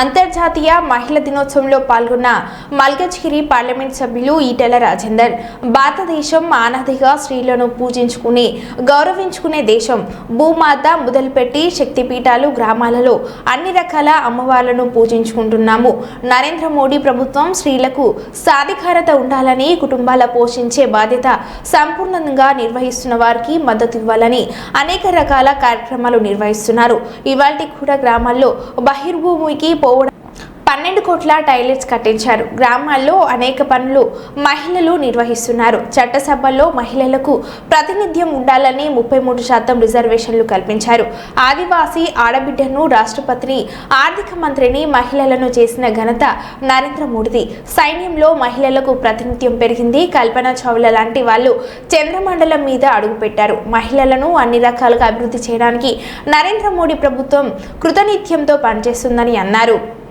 అంతర్జాతీయ మహిళా దినోత్సవంలో పాల్గొన్న మల్కజ్గిరి పార్లమెంట్ సభ్యులు ఈటెల రాజేందర్. భారతదేశం ఆనాదిగా స్త్రీలను పూజించుకునే గౌరవించుకునే దేశం. భూమాత మొదలుపెట్టి శక్తిపీఠాలు గ్రామాలలో అన్ని రకాల అమ్మవార్లను పూజించుకుంటున్నాము. నరేంద్ర మోడీ ప్రభుత్వం స్త్రీలకు సాధికారత ఉండాలని కుటుంబాల పోషించే బాధ్యత సంపూర్ణంగా నిర్వహిస్తున్న వారికి మద్దతు ఇవ్వాలని అనేక రకాల కార్యక్రమాలు నిర్వహిస్తున్నారు. ఇవాళ కూడా గ్రామాల్లో బహిర్భూమికి pobre పన్నెండు కోట్ల టాయిలెట్స్ కట్టించారు. గ్రామాల్లో అనేక పనులు మహిళలు నిర్వహిస్తున్నారు. చట్టసభల్లో మహిళలకు ప్రాతినిధ్యం ఉండాలని ముప్పై మూడు శాతం రిజర్వేషన్లు కల్పించారు. ఆదివాసీ ఆడబిడ్డను రాష్ట్రపతిని ఆర్థిక మంత్రిని మహిళలను చేసిన ఘనత నరేంద్ర మోడీది. సైన్యంలో మహిళలకు ప్రాతినిధ్యం పెరిగింది కల్పన చావ్లా లాంటి వాళ్ళు చంద్రమండలం మీద అడుగుపెట్టారు. మహిళలను అన్ని రకాలుగా అభివృద్ధి చేయడానికి నరేంద్ర మోడీ ప్రభుత్వం కృతనిత్యంతో పనిచేస్తుందని అన్నారు.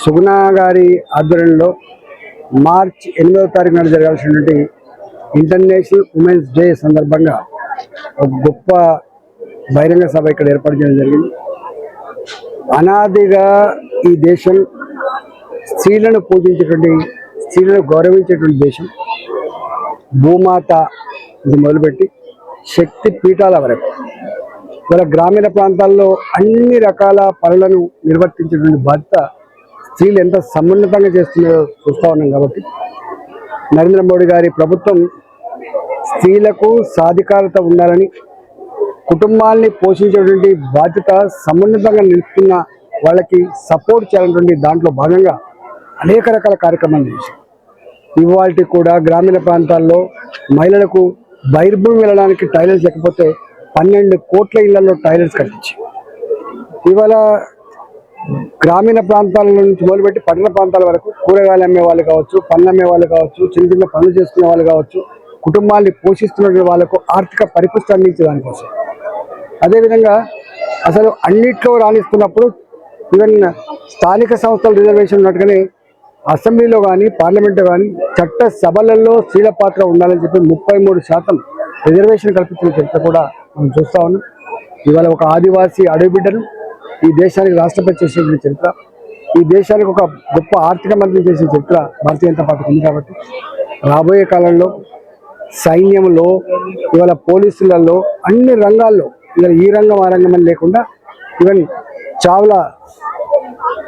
సుగుణ గారి ఆధ్వర్యంలో మార్చ్ ఎనిమిదవ తారీఖు నాడు జరగాల్సినటువంటి ఇంటర్నేషనల్ ఉమెన్స్ డే సందర్భంగా ఒక గొప్ప బహిరంగ సభ ఇక్కడ ఏర్పాటు చేయడం జరిగింది. అనాదిగా ఈ దేశం స్త్రీలను పూజించేటువంటి స్త్రీలను గౌరవించేటువంటి దేశం. భూమాత ఇది మొదలుపెట్టి శక్తి పీఠాల వరకు. ఇవాళ గ్రామీణ ప్రాంతాల్లో అన్ని రకాల పనులను నిర్వర్తించేటువంటి బాధ్యత స్త్రీలు ఎంత సమున్నతంగా చేస్తున్నారో చూస్తూ ఉన్నాం కాబట్టి. నరేంద్ర మోడీ గారి ప్రభుత్వం స్త్రీలకు సాధికారత ఉండాలని కుటుంబాన్ని పోషించేటువంటి బాధ్యత సమున్నతంగా నిలుపుతున్న వాళ్ళకి సపోర్ట్ చేయాలన్నటువంటి దాంట్లో భాగంగా అనేక రకాల కార్యక్రమాలు చేశారు. ఇవాళ కూడా గ్రామీణ ప్రాంతాల్లో మహిళలకు బహిర్భూమి వెళ్ళడానికి టైలర్స్ లేకపోతే పన్నెండు కోట్ల ఇళ్ళలో టాయిలెట్స్ కట్టించి. ఇవాళ గ్రామీణ ప్రాంతాల నుంచి మొదలుపెట్టి పట్టణ ప్రాంతాల వరకు కూరగాయలు అమ్మే వాళ్ళు కావచ్చు పండ్లు అమ్మే వాళ్ళు కావచ్చు చిన్న చిన్న పనులు చేసుకునే వాళ్ళు కావచ్చు కుటుంబాన్ని పోషిస్తున్న వాళ్ళకు ఆర్థిక పరిపుష్టి అందించే దానికోసం అదేవిధంగా అసలు అన్నిట్లో రాణిస్తున్నప్పుడు ఈవెన్ స్థానిక సంస్థల రిజర్వేషన్ ఉన్నట్టుగానే అసెంబ్లీలో కానీ పార్లమెంట్లో కానీ చట్ట సభలలో స్త్రీల పాత్ర ఉండాలని చెప్పి ముప్పై మూడు శాతం రిజర్వేషన్ కల్పించిన చరిత్ర కూడా మనం చూస్తా ఉన్నాం. ఇవాళ ఒక ఆదివాసీ అడవిబిడ్డను ఈ దేశానికి రాష్ట్రపతి చేసిన చరిత్ర ఈ దేశానికి ఒక గొప్ప ఆర్థిక మంత్రి చేసిన చరిత్ర భారతీయ జనతా పార్టీకి ఉంది కాబట్టి రాబోయే కాలంలో సైన్యంలో ఇవాళ పోలీసులలో అన్ని రంగాల్లో ఇవాళ ఈ రంగం ఆ రంగం అని లేకుండా ఈవెన్ చావుల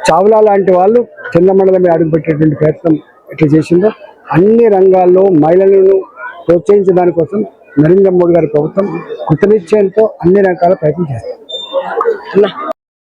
చావులా లాంటి వాళ్ళు చంద్రమండలం మీద అడుగుపెట్టేటువంటి ప్రయత్నం ఎట్లా చేసిందో అన్ని రంగాల్లో మహిళలను ప్రోత్సహించడానికి నరేంద్ర మోడీ గారి ప్రభుత్వం కృతనిశ్చయంతో అన్ని రకాల ప్రయత్నం చేస్తారు